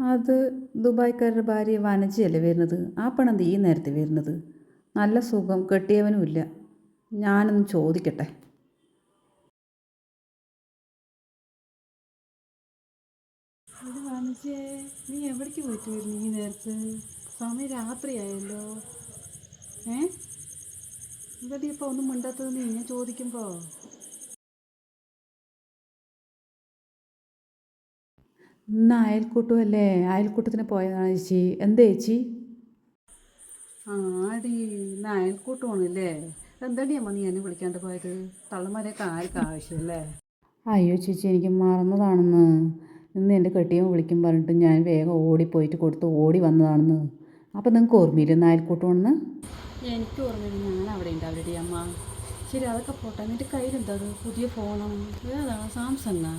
അത് ദുബായ്ക്കാരുടെ ഭാര്യ വനജയല്ലേ വരുന്നത്? ആ പണം ഈ നേരത്തെ വരുന്നത്. നല്ല സുഖം കെട്ടിയവനും ഇല്ല. ഞാനൊന്ന് ചോദിക്കട്ടെ. നീ എവിടേക്ക് പോയിട്ട് വരുന്നു ഈ നേരത്ത്? സമയം രാത്രിയായല്ലോ. ഏ? ഇവിടെ ഇപ്പോൾ ഒന്നും മിണ്ടാത്തത് നീ ഞാൻ ചോദിക്കുമ്പോൾ ഇന്ന് അയൽക്കൂട്ടമല്ലേ? അയൽക്കൂട്ടത്തിന് പോയതാണ് ചേച്ചി. എന്താ ചേച്ചി? ആടി ഇന്ന് അയൽക്കൂട്ടമാണല്ലേ? എന്താടി അമ്മ നീ എന്നെ വിളിക്കാണ്ട് പോയത്? തള്ളമാരെയൊക്കെ ആർക്കും ആവശ്യമല്ലേ അയ്യോ ചേച്ചി എനിക്ക് മറന്നതാണെന്ന്. ഇന്ന് എന്റെ കെട്ടിയവൻ വിളിക്കും പറഞ്ഞിട്ട് ഞാൻ വേഗം ഓടിപ്പോയിട്ട് കൊടുത്ത് ഓടി വന്നതാണെന്ന്. അപ്പം നിങ്ങൾക്ക് ഓർമ്മയില്ല ഇന്ന് അയൽക്കൂട്ടമാണെന്ന്? എനിക്ക് ഓർമ്മയില്ല. ഞാൻ അവിടെ ഉണ്ടാവില്ലടി അമ്മ. ശരി അതൊക്കെ പോട്ടെ. എന്റെ കയ്യിലെന്താ പുതിയ ഫോണാണ് ഏതാണ് സാംസങ്ങാ?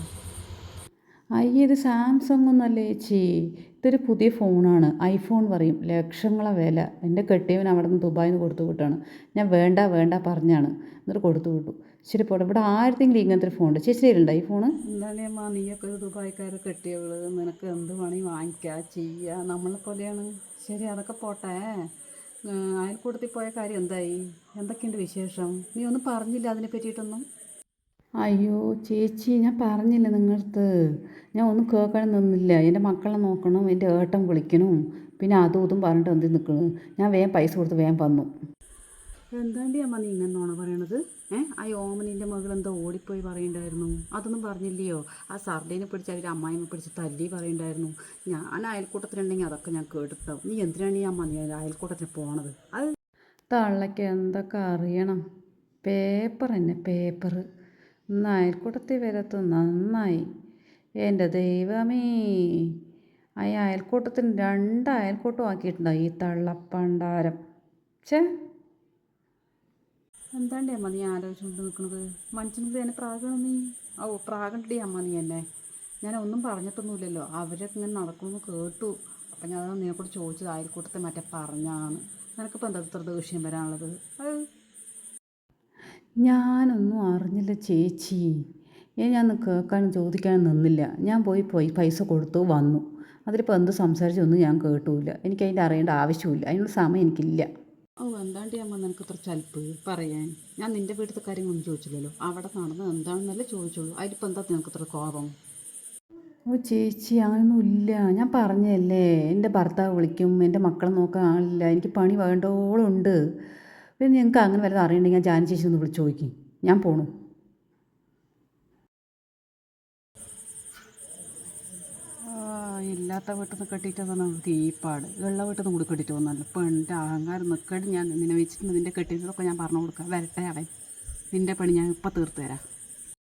അയ്യ ഇത് സാംസങ് ഒന്നല്ലേ ചേച്ചി? ഇതൊരു പുതിയ ഫോണാണ്. ഐഫോൺ പറയും ലക്ഷങ്ങളെ വില. എന്റെ കെട്ടിയവൻ അവിടെ നിന്ന് ദുബായിൽ നിന്ന് കൊടുത്തു വിട്ടാണ്. ഞാൻ വേണ്ട വേണ്ട പറഞ്ഞാണ്. എന്നിട്ട് കൊടുത്തു വിട്ടു. ശരി പോട്ടെ. ഇവിടെ ആരുടെങ്കിലും ഇങ്ങനത്തെ ഒരു ഫോൺ ഉണ്ട് ചേച്ചി കയ്യിലുണ്ടോ ഈ ഫോണ്? എന്താണ് അമ്മ നീയൊക്കെ ഒരു ദുബായ്ക്കാരെ കെട്ടിയവൾ. നിനക്ക് എന്ത് വേണമെങ്കിൽ വാങ്ങിക്കുക ചെയ്യുക നമ്മളെ പോലെയാണ്. ശരി അതൊക്കെ പോട്ടെ. അയൽക്കൂട്ടത്തിൽ പോയ കാര്യം എന്തായി? എന്തൊക്കെയുണ്ട് വിശേഷം? നീ ഒന്നും പറഞ്ഞില്ല അതിനെ പറ്റിയിട്ടൊന്നും അയ്യോ ചേച്ചി ഞാൻ പറഞ്ഞില്ല നിങ്ങളടുത്ത് ഞാൻ ഒന്നും കേൾക്കാൻ നിന്നില്ല. എന്റെ മക്കളെ നോക്കണം എന്റെ ഏട്ടൻ വിളിക്കണം. പിന്നെ അതും ഇതും പറഞ്ഞിട്ട് എന്ത് നിൽക്കുന്നു ഞാൻ വേഗം പൈസ കൊടുത്ത് വേഗം വന്നു. എന്താണ്ടി അമ്മ നീ ഇങ്ങനെയാണോ പറയണത്? ഏഹ് ആ ഓമനിന്റെ മകൾ എന്തോ ഓടിപ്പോയി പറയണ്ടായിരുന്നു അതൊന്നും പറഞ്ഞില്ലയോ? ആ സർദീനെ പിടിച്ച് അവർ അമ്മായിമ്മ പിടിച്ച് തല്ലി പറയണ്ടായിരുന്നു ഞാൻ അയൽക്കൂട്ടത്തിലുണ്ടെങ്കിൽ അതൊക്കെ ഞാൻ കേട്ടിട്ടുണ്ടാവും. നീ എന്തിനാണ് ഈ അമ്മ നീ അയൽക്കൂട്ടത്തിന് പോണത്? അത് തള്ളയ്ക്ക് എന്തൊക്കെ അറിയണം? പേപ്പർ തന്നെ പേപ്പർ. അയൽക്കൂട്ടത്തിൽ വരത്ത് നന്നായി. എന്റെ ദൈവമേ ആ അയൽക്കൂട്ടത്തിന് രണ്ട് അയൽക്കൂട്ടം ആക്കിയിട്ടുണ്ടോ ഈ തള്ളപ്പണ്ടാരം? ചേ എന്താണ്ടേ അമ്മ നീ ആലോചിച്ചുകൊണ്ട് നിൽക്കുന്നത്? മനുഷ്യനത് എന്നെ പ്രാഗണം നീ? ഓ പ്രാഗണ്ടി അമ്മ നീ എന്നെ. ഞാൻ ഒന്നും പറഞ്ഞിട്ടൊന്നുമില്ലല്ലോ. അവരൊക്കെ ഇങ്ങനെ നടക്കുമെന്ന് കേട്ടു. അപ്പം ഞാൻ നിന്നെക്കൂടെ ചോദിച്ചത് അയൽക്കൂട്ടത്തെ മറ്റേ പറഞ്ഞാണ് നിനക്കിപ്പോൾ എന്താ ഇത്ര ദേഷ്യം വരാനുള്ളത്? അത് ഞാനൊന്നും അറിഞ്ഞില്ല ചേച്ചി. ഞാൻ കേൾക്കാനും ചോദിക്കാനും നിന്നില്ല. ഞാൻ പോയി പോയി പൈസ കൊടുത്തു വന്നു. അതിലിപ്പോൾ എന്ത് സംസാരിച്ചൊന്നും ഞാൻ കേട്ടുമില്ല എനിക്ക് അതിന്റെ അറിയേണ്ട ആവശ്യമില്ല. അതിനുള്ള സമയം എനിക്കില്ല. ഓ എന്താണ്ടി അമ്മ നിനക്ക് ഇത്ര ചലിപ്പ് പറയാൻ? ഞാൻ നിന്റെ വീട്ടിലത്തെ കാര്യങ്ങളൊന്നും ചോദിച്ചില്ലല്ലോ. അവിടെ നടന്നത് എന്താണെന്നല്ലേ ചോദിച്ചുള്ളൂ. അതിലിപ്പോൾ എന്താ നിനക്ക് ഇത്ര കോപം? ഓ ചേച്ചി അങ്ങനൊന്നും ഇല്ല ഞാൻ പറഞ്ഞല്ലേ എന്റെ ഭർത്താവ് വിളിക്കും എന്റെ മക്കളെ നോക്കാൻ ആളില്ല. എനിക്ക് പണി വേണ്ടോളം ഉണ്ട് പിന്നെ നിങ്ങൾക്ക് അങ്ങനെ വല്ലതും അറിയണമെങ്കിൽ ജാനി ചേച്ചി ഒന്ന് വിളിച്ച് ചോദിക്കും. ഞാൻ പോണു. ഇല്ലാത്ത വീട്ടിൽ നിന്ന് കെട്ടിയിട്ടതാണ് തീപ്പാട് ഉള്ള വീട്ടിൽ നിന്ന് കൂടി കെട്ടിയിട്ട് വന്നല്ലോ എന്റെ അഹങ്കാരം നിൽക്കടി ഞാൻ നിന്നെ വെച്ചിട്ട് നിന്റെ കെട്ടിയതൊക്കെ ഞാൻ പറഞ്ഞു കൊടുക്കാം. വരട്ടെ അവൻ. നിന്റെ പണി ഞാൻ ഇപ്പം തീർത്തു തരാം.